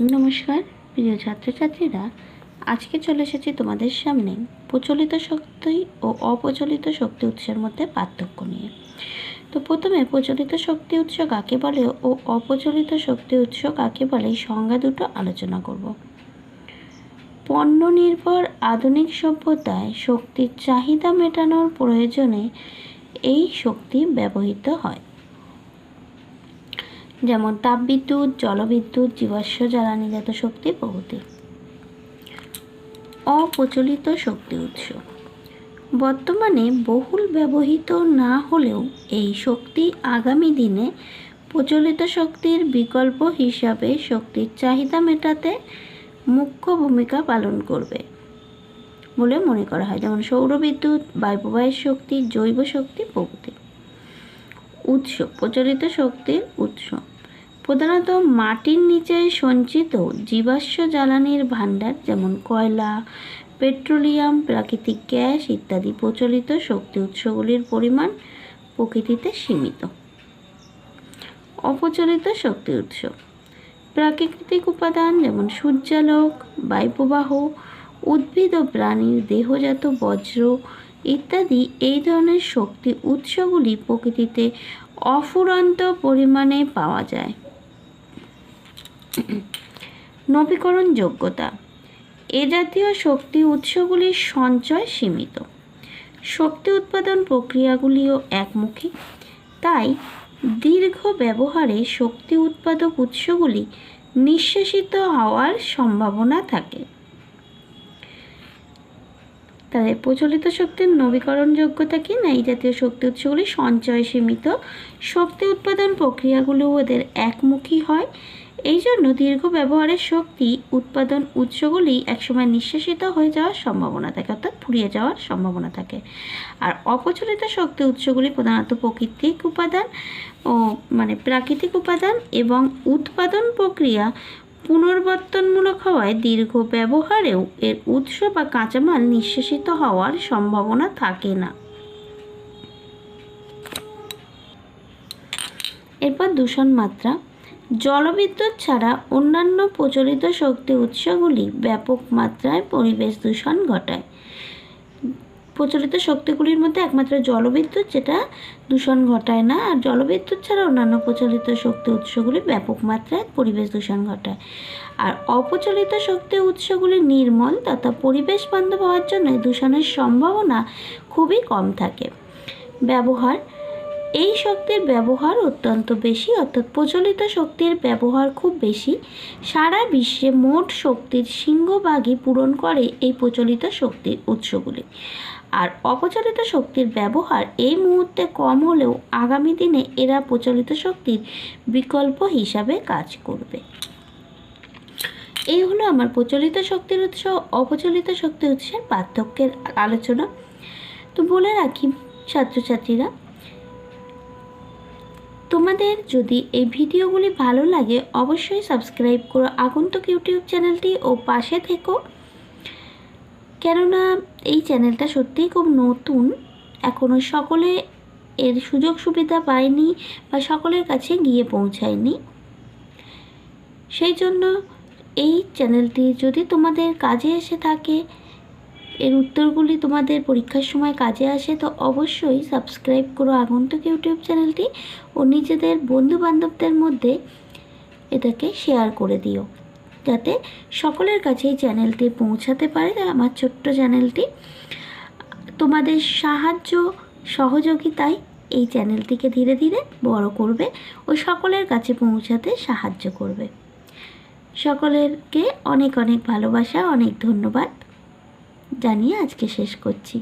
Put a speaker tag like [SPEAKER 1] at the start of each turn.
[SPEAKER 1] নমস্কার, প্রিয় ছাত্রছাত্রীরা। আজকে চলে এসেছি তোমাদের সামনে প্রচলিত শক্তি ও অপ্রচলিত শক্তি উৎসের মধ্যে পার্থক্য নিয়ে। তো প্রথমে প্রচলিত শক্তি উৎস কাকে বলে ও অপ্রচলিত শক্তি উৎস কাকে বলে এই সংজ্ঞা দুটো আলোচনা করব। পণ্য নির্ভর আধুনিক সভ্যতায় শক্তির চাহিদা মেটানোর প্রয়োজনে এই শক্তি ব্যবহৃত হয়। যেমন তাপবিদ্যুৎ, জলবিদ্যুৎ, জীবাশ্ম জ্বালানিজাত শক্তি প্রভৃতি। অপ্রচলিত শক্তি উৎস। বর্তমানে বহুল ব্যবহৃত না হলেও এই শক্তি আগামী দিনে প্রচলিত শক্তির বিকল্প হিসাবে শক্তির চাহিদা মেটাতে মুখ্য ভূমিকা পালন করবে বলে মনে করা হয়। যেমন সৌরবিদ্যুৎ, বায়ুপ্রবাহের শক্তি, জৈব শক্তি প্রভৃতি। উৎস, প্রচলিত শক্তির উৎস। প্রধানত মাটির নিচে সঞ্চিত জীবাশ্ম জ্বালানির ভাণ্ডার যেমন কয়লা, পেট্রোলিয়াম, প্রাকৃতিক গ্যাস ইত্যাদি প্রচলিত শক্তি উৎসগুলির পরিমাণ প্রকৃতিতে সীমিত। অপ্রচলিত শক্তি উৎস। প্রাকৃতিক উপাদান যেমন সূর্যালোক, বায়ুপ্রবাহ, উদ্ভিদ ও প্রাণীর দেহজাত বজ্র ইত্যাদি এই ধরনের শক্তি উৎসগুলি প্রকৃতিতে অফুরন্ত পরিমাণে পাওয়া যায়। নবীকরণ যোগ্যতা এ জাতীয় শক্তি উৎসগুলির সঞ্চয় সীমিত। শক্তি উৎপাদন প্রক্রিয়াগুলিও একমুখী। তাই দীর্ঘ ব্যবহারে শক্তি উৎপাদক উৎসগুলি নিঃশেষিত হওয়ার সম্ভাবনা থাকে। তাদের প্রচলিত শক্তির নবীকরণ যোগ্যতা কি না? এই জাতীয় শক্তি উৎসগুলি সঞ্চয় সীমিত। শক্তি উৎপাদন প্রক্রিয়াগুলো ওদের একমুখী হয়। এই জন্য দীর্ঘ ব্যবহারের শক্তি, উৎপাদন উৎসগুলি একসময় নিঃশেষিত হয়ে যাওয়ার সম্ভাবনা থাকে, অর্থাৎ ফুরিয়ে যাওয়ার সম্ভাবনা থাকে। আর অপচলিত শক্তি উৎসগুলি প্রধানত প্রাকৃতিক উপাদান ও মানে প্রাকৃতিক উপাদান এবং উৎপাদন প্রক্রিয়া পুনর্বর্তনমূলক হওয়ায় দীর্ঘ ব্যবহারেও এর উৎস বা কাঁচামাল নিঃশেষিত হওয়ার সম্ভাবনা থাকে না। এরপর দূষণ মাত্রা। জলবিদ্যুৎ ছাড়া অন্যান্য প্রচলিত শক্তি উৎসগুলি ব্যাপক মাত্রায় পরিবেশ দূষণ ঘটায়। প্রচলিত শক্তিগুলির মধ্যে একমাত্র জলবিদ্যুৎ যেটা দূষণ ঘটায় না, আর জলবিদ্যুৎ ছাড়া অন্যান্য প্রচলিত শক্তি উৎসগুলি ব্যাপক মাত্রায় পরিবেশ দূষণ ঘটায়। আর অপ্রচলিত শক্তি উৎসগুলি নির্মল তথা পরিবেশ বান্ধব হওয়ার জন্য দূষণের সম্ভাবনা খুবই কম থাকে। ব্যবহার এই শক্তির ব্যবহার অত্যন্ত বেশি, অর্থাৎ প্রচলিত শক্তির ব্যবহার খুব বেশি। সারা বিশ্বে মোট শক্তির সিংহভাগই পূরণ করে এই প্রচলিত শক্তির উৎসগুলি। আর অপচলিত শক্তির ব্যবহার এই মুহূর্তে কম হলেও আগামী দিনে এরা প্রচলিত শক্তির বিকল্প হিসাবে কাজ করবে। এই হলো আমার প্রচলিত শক্তির উৎস অপচলিত শক্তির উৎসের পার্থক্যের আলোচনা। তো বলে রাখি, ছাত্রছাত্রীরা তোমাদের যদি এই ভিডিওগুলি ভালো লাগে, অবশ্যই সাবস্ক্রাইব করো আগন্তুক ইউটিউব চ্যানেলটি ও পাশে থেকো। কেননা এই চ্যানেলটা সত্যিই খুব নতুন। এখনও সকলে এর সুযোগ সুবিধা পায়নি বা সকলের কাছে গিয়ে পৌঁছায়নি। সেই জন্য এই চ্যানেলটি যদি তোমাদের কাজে এসে থাকে এর উত্তরগুলি তোমাদের পরীক্ষার সময় কাজে আসে, তো অবশ্যই সাবস্ক্রাইব করো আগন্তুক ইউটিউব চ্যানেলটি ও নিজেদের বন্ধু বান্ধবদের মধ্যে এটাকে শেয়ার করে দিও। যাতে সকলের কাছে এই চ্যানেলটি পৌঁছাতে পারে আমার ছোট্ট চ্যানেলটি। তোমাদের সাহায্য সহযোগিতায় এই চ্যানেলটিকে ধীরে ধীরে বড় করবে ও সকলের কাছে পৌঁছাতে সাহায্য করবে। সকলেরকে অনেক অনেক ভালোবাসা, অনেক ধন্যবাদ। জানিয়ে আজকে শেষ করছি।